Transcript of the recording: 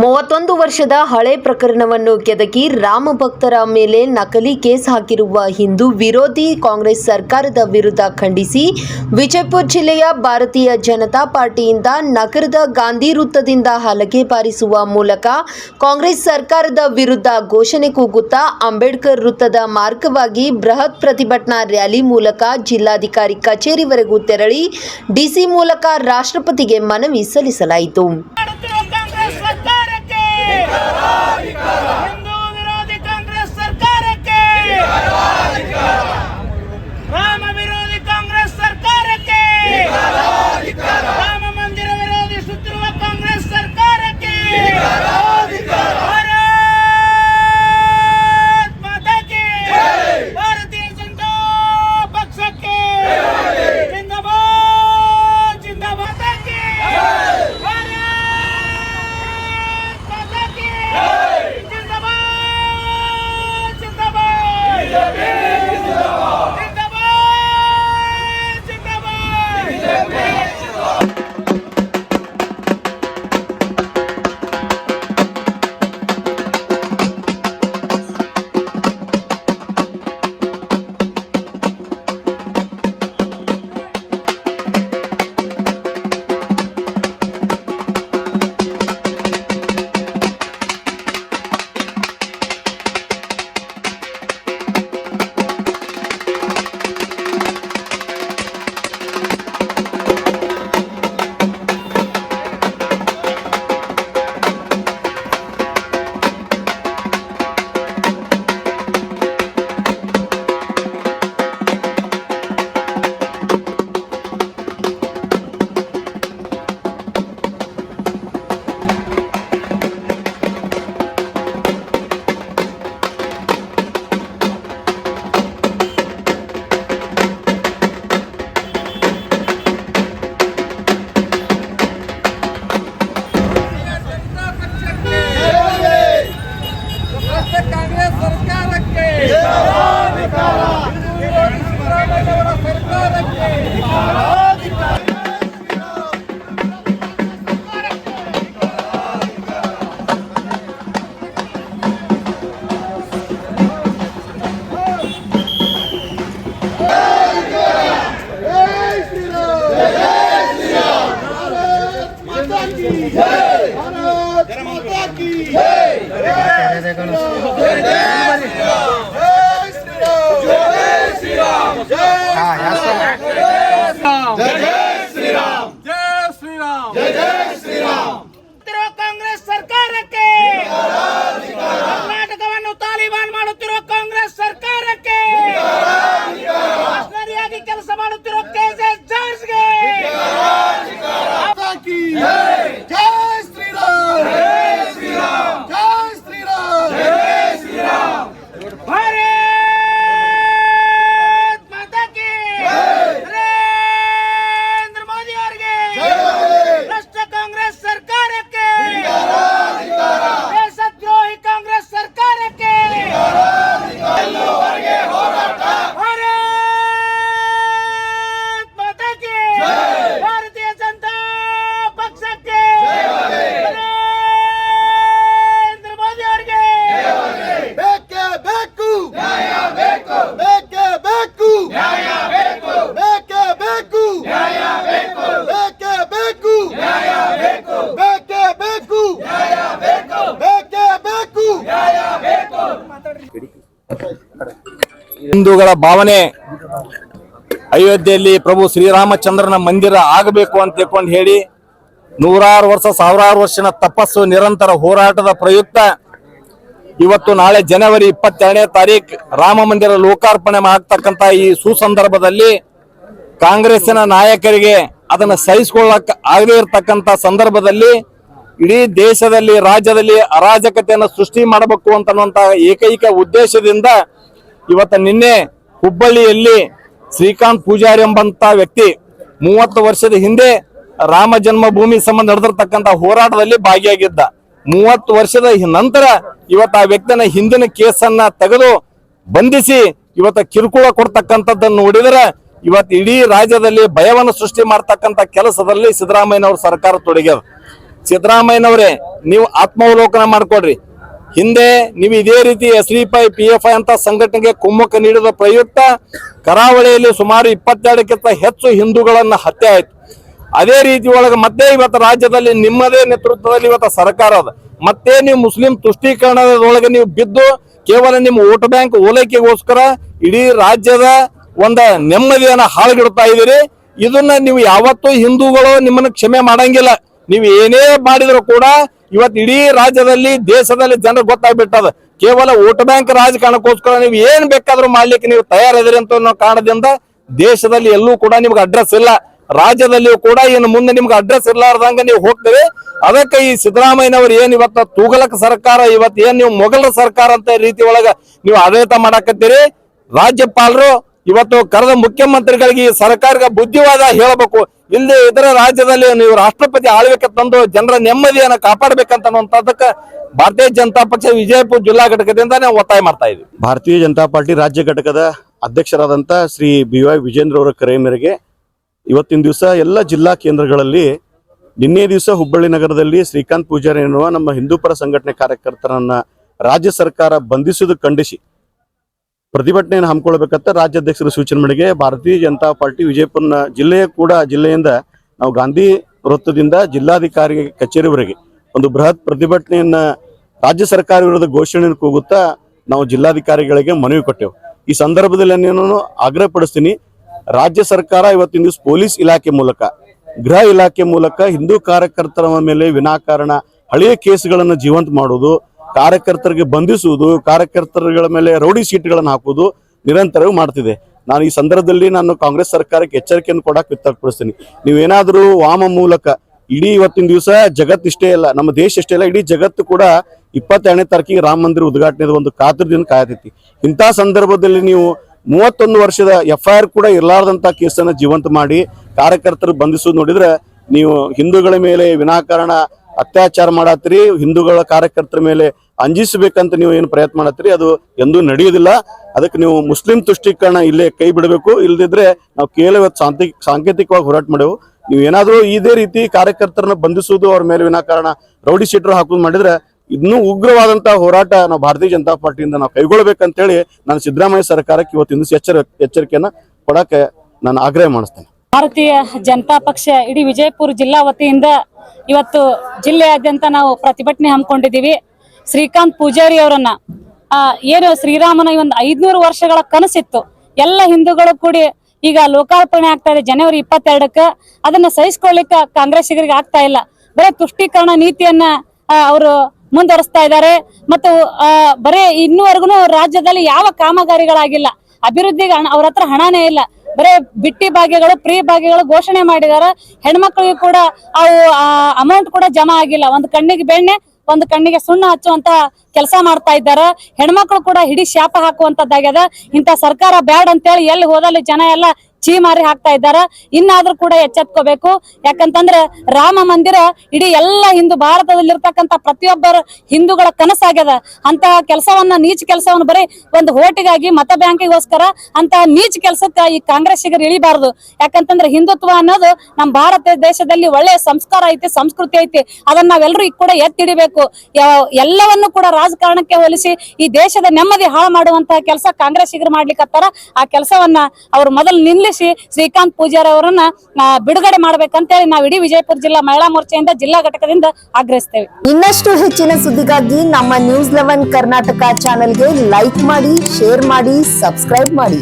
ಮೂವತ್ತೊಂದು ವರ್ಷದ ಹಳೆ ಪ್ರಕರಣವನ್ನು ಕೆದಕಿ ರಾಮ ಭಕ್ತರ ಮೇಲೆ ನಕಲಿ ಕೇಸ್ ಹಾಕಿರುವ ಹಿಂದೂ ವಿರೋಧಿ ಕಾಂಗ್ರೆಸ್ ಸರ್ಕಾರದ ವಿರುದ್ಧ ಖಂಡಿಸಿ ವಿಜಯಪುರ ಜಿಲ್ಲೆಯ ಭಾರತೀಯ ಜನತಾ ಪಾರ್ಟಿಯಿಂದ ನಗರದ ಗಾಂಧಿ ವೃತ್ತದಿಂದ ಹಲಗೆ ಬಾರಿಸುವ ಮೂಲಕ ಕಾಂಗ್ರೆಸ್ ಸರ್ಕಾರದ ವಿರುದ್ಧ ಘೋಷಣೆ ಕೂಗುತ್ತಾ ಅಂಬೇಡ್ಕರ್ ವೃತ್ತದ ಮಾರ್ಗವಾಗಿ ಬೃಹತ್ ಪ್ರತಿಭಟನಾ ರ್ಯಾಲಿ ಮೂಲಕ ಜಿಲ್ಲಾಧಿಕಾರಿ ಕಚೇರಿವರೆಗೂ ತೆರಳಿ ಡಿಸಿ ಮೂಲಕ ರಾಷ್ಟ್ರಪತಿಗೆ ಮನವಿ ಸಲ್ಲಿಸಲಾಯಿತು. ಮಾಡುತ್ತಿರುವ ಹಿಂದೂಗಳ ಭಾವನೆ ಅಯೋಧ್ಯೆಯಲ್ಲಿ ಪ್ರಭು ಶ್ರೀರಾಮಚಂದ್ರನ ಮಂದಿರ ಆಗಬೇಕು ಅಂತ ತಿಳ್ಕೊಂಡು ಹೇಳಿ ನೂರಾರು ವರ್ಷ, ಸಾವಿರಾರು ವರ್ಷನ ತಪಸ್ಸು, ನಿರಂತರ ಹೋರಾಟದ ಪ್ರಯುಕ್ತ ಇವತ್ತು ನಾಳೆ ಜನವರಿ ಇಪ್ಪತ್ತೆರಡನೇ ತಾರೀಕು ರಾಮ ಮಂದಿರ ಲೋಕಾರ್ಪಣೆ ಆಗ್ತಕ್ಕಂತ ಈ ಸುಸಂದರ್ಭದಲ್ಲಿ ಕಾಂಗ್ರೆಸ್ಸಿನ ನಾಯಕರಿಗೆ ಅದನ್ನ ಸಹಿಸಿಕೊಳ್ಳಕ್ ಆಗದೇ ಇರತಕ್ಕಂತ ಸಂದರ್ಭದಲ್ಲಿ ಇಡೀ ದೇಶದಲ್ಲಿ, ರಾಜ್ಯದಲ್ಲಿ ಅರಾಜಕತೆಯನ್ನು ಸೃಷ್ಟಿ ಮಾಡಬೇಕು ಅಂತನ್ನುವಂತಹ ಏಕೈಕ ಉದ್ದೇಶದಿಂದ ಇವತ್ತ ನಿನ್ನೆ ಹುಬ್ಬಳ್ಳಿಯಲ್ಲಿ ಶ್ರೀಕಾಂತ್ ಪೂಜಾರಿ ಎಂಬಂತ ವ್ಯಕ್ತಿ ಮೂವತ್ತು ವರ್ಷದ ಹಿಂದೆ ರಾಮ ಜನ್ಮಭೂಮಿ ಸಂಬಂಧ ನಡೆದಿರ್ತಕ್ಕಂಥ ಹೋರಾಟದಲ್ಲಿ ಭಾಗಿಯಾಗಿದ್ದ. ಮೂವತ್ತು ವರ್ಷದ ನಂತರ ಇವತ್ತು ಆ ವ್ಯಕ್ತಿನ ಹಿಂದಿನ ಕೇಸನ್ನ ತೆಗೆದು ಬಂಧಿಸಿ ಇವತ್ತು ಕಿರುಕುಳ ಕೊಡ್ತಕ್ಕಂಥದ್ದನ್ನು ನೋಡಿದ್ರೆ ಇವತ್ತು ಇಡೀ ರಾಜ್ಯದಲ್ಲಿ ಭಯವನ್ನು ಸೃಷ್ಟಿ ಮಾಡ್ತಕ್ಕಂಥ ಕೆಲಸದಲ್ಲಿ ಸಿದ್ದರಾಮಯ್ಯನವ್ರ ಸರ್ಕಾರ ತೊಡಗ್ಯದ ಸಿದ್ದರಾಮಯ್ಯನವರೇ, ನೀವು ಆತ್ಮಾವಲೋಕನ ಮಾಡ್ಕೊಡ್ರಿ. ಹಿಂದೆ ನೀವು ಇದೇ ರೀತಿ S D P I P F I ಅಂತ ಸಂಘಟನೆಗೆ ಕುಮ್ಮಕ್ಕ ನೀಡಿದ ಪ್ರಯುಕ್ತ ಕರಾವಳಿಯಲ್ಲಿ ಸುಮಾರು ಇಪ್ಪತ್ತೆರಡಕ್ಕಿಂತ ಹೆಚ್ಚು ಹಿಂದೂಗಳನ್ನು ಹತ್ಯೆ ಆಯ್ತು. ಅದೇ ರೀತಿ ಒಳಗೆ ಮತ್ತೆ ಇವತ್ತು ರಾಜ್ಯದಲ್ಲಿ ನಿಮ್ಮದೇ ನೇತೃತ್ವದಲ್ಲಿ ಇವತ್ತು ಸರ್ಕಾರ ಅದ. ಮತ್ತೆ ನೀವು ಮುಸ್ಲಿಂ ತುಷ್ಟೀಕರಣದೊಳಗೆ ನೀವು ಬಿದ್ದು ಕೇವಲ ನಿಮ್ಮ ವೋಟ್ ಬ್ಯಾಂಕ್ ಓಲೈಕೆಗೋಸ್ಕರ ಇಡೀ ರಾಜ್ಯದ ಒಂದ ನೆಮ್ಮದಿಯನ್ನ ಹಾಳುಗಿಡ್ತಾ ಇದ್ದೀರಿ. ಇದನ್ನ ನೀವು ಯಾವತ್ತೂ ಹಿಂದೂಗಳು ನಿಮ್ಮನ್ನು ಕ್ಷಮೆ ಮಾಡಂಗಿಲ್ಲ. ನೀವು ಏನೇ ಮಾಡಿದ್ರು ಕೂಡ ಇವತ್ತು ಇಡೀ ರಾಜ್ಯದಲ್ಲಿ, ದೇಶದಲ್ಲಿ ಜನರು ಗೊತ್ತಾಗ್ಬಿಟ್ಟದ. ಕೇವಲ ವೋಟ್ ಬ್ಯಾಂಕ್ ರಾಜಕಾರಣಕ್ಕೋಸ್ಕರ ನೀವು ಏನ್ ಬೇಕಾದ್ರೂ ಮಾಡ್ಲಿಕ್ಕೆ ನೀವು ತಯಾರಿದ್ರಿ ಅಂತ ಕಾರಣದಿಂದ ದೇಶದಲ್ಲಿ ಎಲ್ಲೂ ಕೂಡ ನಿಮ್ಗೆ ಅಡ್ರೆಸ್ ಇಲ್ಲ. ರಾಜ್ಯದಲ್ಲಿಯೂ ಕೂಡ ಇನ್ನು ಮುಂದೆ ನಿಮ್ಗೆ ಅಡ್ರೆಸ್ ಇರ್ಲಾರ್ದಂಗ ನೀವು ಹೋಗ್ತೀರಿ. ಅದಕ್ಕೆ ಈ ಸಿದ್ದರಾಮಯ್ಯನವರು ಏನ್ ಇವತ್ತ ತೂಗಲಕ ಸರ್ಕಾರ, ಇವತ್ತು ಏನ್ ನೀವು ಮೊಘಲರ ಸರ್ಕಾರ ಅಂತ ರೀತಿ ಒಳಗ ನೀವು ಆಡಳಿತ ಮಾಡಾಕತ್ತೀರಿ. ರಾಜ್ಯಪಾಲರು ಇವತ್ತು ಕರೆದ ಮುಖ್ಯಮಂತ್ರಿಗಳಿಗೆ ಸರ್ಕಾರಕ್ಕೆ ಬುದ್ಧಿವಾದ ಹೇಳಬೇಕು. ಇಲ್ಲಿ ಇದರ ರಾಜ್ಯದಲ್ಲಿ ನೀವು ರಾಷ್ಟ್ರಪತಿ ಆಳ್ವಿಕೆ ತಂದು ಜನರ ನೆಮ್ಮದಿಯನ್ನು ಕಾಪಾಡಬೇಕಂತ ಅನ್ನುವಂಥದ್ದಕ್ಕೆ ಭಾರತೀಯ ಜನತಾ ಪಕ್ಷ ವಿಜಯಪುರ ಜಿಲ್ಲಾ ಘಟಕದಿಂದ ನಾವು ಒತ್ತಾಯ ಮಾಡ್ತಾ ಇದ್ದೀವಿ ಭಾರತೀಯ ಜನತಾ ಪಾರ್ಟಿ ರಾಜ್ಯ ಘಟಕದ ಅಧ್ಯಕ್ಷರಾದಂಥ ಶ್ರೀ ಬಿ ವೈ ವಿಜೇಂದ್ರ ಅವರ ಕರೆ ಇವತ್ತಿನ ದಿವಸ ಎಲ್ಲ ಜಿಲ್ಲಾ ಕೇಂದ್ರಗಳಲ್ಲಿ ನಿನ್ನೆ ದಿವಸ ಹುಬ್ಬಳ್ಳಿ ನಗರದಲ್ಲಿ ಶ್ರೀಕಾಂತ್ ಪೂಜಾರಿ ಎನ್ನುವ ನಮ್ಮ ಹಿಂದೂಪರ ಸಂಘಟನೆ ಕಾರ್ಯಕರ್ತರನ್ನ ರಾಜ್ಯ ಸರ್ಕಾರ ಬಂಧಿಸುವುದು ಖಂಡಿಸಿ. ಪ್ರತಿಭಟನೆಯನ್ನು ಹಮ್ಮಿಕೊಳ್ಬೇಕಂತ ರಾಜ್ಯಾಧ್ಯಕ್ಷರ ಸೂಚನೆ ಮೇರೆಗೆ ಭಾರತೀಯ ಜನತಾ ಪಾರ್ಟಿ ವಿಜಯಪುರ ಜಿಲ್ಲೆಯ ಕೂಡ ಜಿಲ್ಲೆಯಿಂದ ನಾವು ಗಾಂಧಿ ವೃತ್ತದಿಂದ ಜಿಲ್ಲಾಧಿಕಾರಿ ಕಚೇರಿವರೆಗೆ ಒಂದು ಬೃಹತ್ ಪ್ರತಿಭಟನೆಯನ್ನ ರಾಜ್ಯ ಸರ್ಕಾರ ವಿರುದ್ಧ ಘೋಷಣೆಯನ್ನು ಕೂಗುತ್ತಾ ನಾವು ಜಿಲ್ಲಾಧಿಕಾರಿಗಳಿಗೆ ಮನವಿ ಕೊಟ್ಟೆವು. ಈ ಸಂದರ್ಭದಲ್ಲಿ ನಾನು ಆಗ್ರಹ ಪಡಿಸ್ತೀನಿ ರಾಜ್ಯ ಸರ್ಕಾರ ಇವತ್ತಿನ ದಿವಸ ಪೊಲೀಸ್ ಇಲಾಖೆ ಮೂಲಕ, ಗೃಹ ಇಲಾಖೆ ಮೂಲಕ ಹಿಂದೂ ಕಾರ್ಯಕರ್ತರ ಮೇಲೆ ವಿನಾಕಾರಣ ಹಳೆಯ ಕೇಸ್ಗಳನ್ನು ಜೀವಂತ ಮಾಡುವುದು ಕಾರ್ಯಕರ್ತರಿಗೆ ಬಂಧಿಸುವುದು, ಕಾರ್ಯಕರ್ತರುಗಳ ಮೇಲೆ ರೌಡಿ ಸೀಟ್ಗಳನ್ನು ಹಾಕುವುದು ನಿರಂತರವೂ ಮಾಡ್ತಿದೆ. ನಾನು ಈ ಸಂದರ್ಭದಲ್ಲಿ ನಾನು ಕಾಂಗ್ರೆಸ್ ಸರ್ಕಾರಕ್ಕೆ ಎಚ್ಚರಿಕೆಯನ್ನು ಕೊಡಕ್ಕೆ ವ್ಯಕ್ತಪಡಿಸ್ತೀನಿ. ನೀವೇನಾದರೂ ವಾಮ ಮೂಲಕ ಇಡೀ ಇವತ್ತಿನ ದಿವಸ ಜಗತ್ತಿಷ್ಟೇ ಇಲ್ಲ ನಮ್ಮ ದೇಶ ಇಷ್ಟೇ ಇಲ್ಲ ಇಡೀ ಜಗತ್ತು ಕೂಡ ಇಪ್ಪತ್ತೆರಡನೇ ತಾರೀಕಿಗೆ ರಾಮ ಮಂದಿರ ಉದ್ಘಾಟನೆದ ಒಂದು ಕಾತುರದಿಂದ ಕಾಯತೈತಿ. ಇಂಥ ಸಂದರ್ಭದಲ್ಲಿ ನೀವು ಮೂವತ್ತೊಂದು ವರ್ಷದ ಎಫ್ ಐ ಆರ್ ಕೂಡ ಇರಲಾರ್ದಂಥ ಕೇಸನ್ನು ಜೀವಂತ ಮಾಡಿ ಕಾರ್ಯಕರ್ತರು ಬಂಧಿಸೋದು ನೋಡಿದ್ರೆ ನೀವು ಹಿಂದೂಗಳ ಮೇಲೆ ವಿನಾಕಾರಣ ಅತ್ಯಾಚಾರ ಮಾಡತ್ರಿ, ಹಿಂದೂಗಳ ಕಾರ್ಯಕರ್ತರ ಮೇಲೆ ಅಂಜಿಸಬೇಕಂತ ನೀವು ಏನು ಪ್ರಯತ್ನ ಮಾಡತ್ರಿ, ಅದು ಎಂದೂ ನಡೆಯುವುದಿಲ್ಲ. ಅದಕ್ಕೆ ನೀವು ಮುಸ್ಲಿಂ ತುಷ್ಟೀಕರಣ ಇಲ್ಲೇ ಕೈ ಬಿಡಬೇಕು ಇಲ್ಲದಿದ್ರೆ ನಾವು ಕೇವಲ ಇವತ್ತು ಸಾಂಕೇತಿಕವಾಗಿ ಹೋರಾಟ ಮಾಡೆವು. ನೀವು ಏನಾದರೂ ಇದೇ ರೀತಿ ಕಾರ್ಯಕರ್ತರನ್ನ ಬಂಧಿಸುವುದು ಅವ್ರ ಮೇಲೆ ವಿನಾಕಾರಣ ರೌಡಿ ಶೀಟರ್ ಹಾಕೋದು ಮಾಡಿದ್ರೆ ಇನ್ನೂ ಉಗ್ರವಾದಂತಹ ಹೋರಾಟ ನಾವು ಭಾರತೀಯ ಜನತಾ ಪಾರ್ಟಿಯಿಂದ ನಾವು ಕೈಗೊಳ್ಬೇಕಂತೇಳಿ ನಾನು ಸಿದ್ದರಾಮಯ್ಯ ಸರ್ಕಾರಕ್ಕೆ ಇವತ್ತಿನ ದಿವಸ ಎಚ್ಚರ, ಎಚ್ಚರಿಕೆಯನ್ನ ಕೊಡಕ್ಕೆ ನಾನು ಆಗ್ರಹ ಮಾಡಿಸ್ತೇನೆ. ಭಾರತೀಯ ಜನತಾ ಪಕ್ಷ ಇಡೀ ವಿಜಯಪುರ ಜಿಲ್ಲಾ ವತಿಯಿಂದ ಇವತ್ತು ಜಿಲ್ಲೆಯಾದ್ಯಂತ ನಾವು ಪ್ರತಿಭಟನೆ ಹಮ್ಮಿಕೊಂಡಿದ್ದೀವಿ. ಶ್ರೀಕಾಂತ್ ಪೂಜಾರಿ ಅವರನ್ನ ಏನು ಶ್ರೀರಾಮನ ಒಂದು ಐದ್ನೂರು ವರ್ಷಗಳ ಕನಸಿತ್ತು. ಎಲ್ಲ ಹಿಂದೂಗಳು ಕೂಡಿ ಈಗ ಲೋಕಾರ್ಪಣೆ ಆಗ್ತಾ ಇದೆ, ಜನವರಿ ಇಪ್ಪತ್ತೆರಡಕ್ಕ. ಅದನ್ನ ಸಹಿಸ್ಕೊಳ್ಳಿಕ್ಕೆ ಕಾಂಗ್ರೆಸ್ಸಿಗರಿಗೆ ಆಗ್ತಾ ಇಲ್ಲ. ಬರೀ ತುಷ್ಟೀಕರಣ ನೀತಿಯನ್ನ ಅವರು ಮುಂದುವರಿಸ್ತಾ ಇದ್ದಾರೆ. ಮತ್ತು ಬರೀ ಇನ್ನೂವರೆಗೂ ರಾಜ್ಯದಲ್ಲಿ ಯಾವ ಕಾಮಗಾರಿಗಳಾಗಿಲ್ಲ. ಅಭಿವೃದ್ಧಿಗೆ ಅವ್ರ ಹತ್ರ ಹಣನೇ ಇಲ್ಲ. ಬರೇ ಬಿಟ್ಟಿ ಭಾಗ್ಯಗಳು, ಪ್ರೀ ಭಾಗ್ಯಗಳು ಘೋಷಣೆ ಮಾಡಿದಾರ ಹೆಣ್ಮಕ್ಳಿಗೆ ಕೂಡ ಅವು ಅಮೌಂಟ್ ಕೂಡ ಜಮಾ ಆಗಿಲ್ಲ. ಒಂದು ಕಣ್ಣಿಗೆ ಬೆಣ್ಣೆ, ಒಂದು ಕಣ್ಣಿಗೆ ಸುಣ್ಣ ಹಚ್ಚುವಂತ ಕೆಲಸ ಮಾಡ್ತಾ ಇದ್ದಾರೆ. ಹೆಣ್ಮಕ್ಳು ಕೂಡ ಹಿಡಿ ಶಾಪ ಹಾಕುವಂತದ್ದಾಗ್ಯದ. ಇಂತ ಸರ್ಕಾರ ಬ್ಯಾಡ್ ಅಂತೇಳಿ ಎಲ್ಲಿ ಹೋದಲ್ಲಿ ಜನ ಎಲ್ಲ ಚೀಮಾರಿ ಹಾಕ್ತಾ ಇದ್ದಾರೆ. ಇನ್ನಾದ್ರೂ ಕೂಡ ಎಚ್ಚೆತ್ಕೋಬೇಕು. ಯಾಕಂತಂದ್ರೆ ರಾಮ ಮಂದಿರ ಇಡೀ ಎಲ್ಲ ಹಿಂದೂ ಭಾರತದಲ್ಲಿರ್ತಕ್ಕಂಥ ಪ್ರತಿಯೊಬ್ಬರ ಹಿಂದೂಗಳ ಕನಸಾಗ್ಯದ. ಅಂತಹ ಕೆಲಸವನ್ನ, ನೀಚ ಕೆಲಸವನ್ನ ಬರೀ ಒಂದು ಹೋಟಿಗಾಗಿ ಮತ ಬ್ಯಾಂಕಿಗೋಸ್ಕರ ಅಂತ ನೀಚ ಕೆಲಸಕ್ಕ ಈ ಕಾಂಗ್ರೆಸ್ಸಿಗರು ಇಳಿಬಾರದು. ಯಾಕಂತಂದ್ರೆ ಹಿಂದುತ್ವ ಅನ್ನೋದು ನಮ್ಮ ಭಾರತ ದೇಶದಲ್ಲಿ ಒಳ್ಳೆಯ ಸಂಸ್ಕಾರ ಐತಿ, ಸಂಸ್ಕೃತಿ ಐತಿ. ಅದನ್ನ ನಾವೆಲ್ಲರೂ ಈಗ ಕೂಡ ಎತ್ತಿಡಿಬೇಕು. ಎಲ್ಲವನ್ನು ಕೂಡ ರಾಜಕಾರಣಕ್ಕೆ ಹೋಲಿಸಿ ಈ ದೇಶದ ನೆಮ್ಮದಿ ಹಾಳು ಮಾಡುವಂತಹ ಕೆಲಸ ಕಾಂಗ್ರೆಸ್ಸಿಗರು ಮಾಡ್ಲಿಕ್ಕತ್ತಾರ ಆ ಕೆಲಸವನ್ನ ಅವ್ರು ಮೊದಲು ನಿಲ್ಲಿಸಿ ಶ್ರೀಕಾಂತ್ ಪೂಜಾರಿ ಅವರನ್ನ ಬಿಡುಗಡೆ ಮಾಡ್ಬೇಕಂತೇಳಿ ನಾವು ಇಡೀ ವಿಜಯಪುರ ಜಿಲ್ಲಾ ಮಹಿಳಾ ಮೋರ್ಚೆಯಿಂದ ಜಿಲ್ಲಾ ಘಟಕದಿಂದ ಆಗ್ರಹಿಸ್ತೇವೆ. ಇನ್ನಷ್ಟು ಹೆಚ್ಚಿನ ಸುದ್ದಿಗಾಗಿ ನಮ್ಮ ನ್ಯೂಸ್ ಲೆವೆನ್ ಕರ್ನಾಟಕ ಚಾನೆಲ್ಗೆ ಲೈಕ್ ಮಾಡಿ ಶೇರ್ ಮಾಡಿ ಸಬ್ಸ್ಕ್ರೈಬ್ ಮಾಡಿ.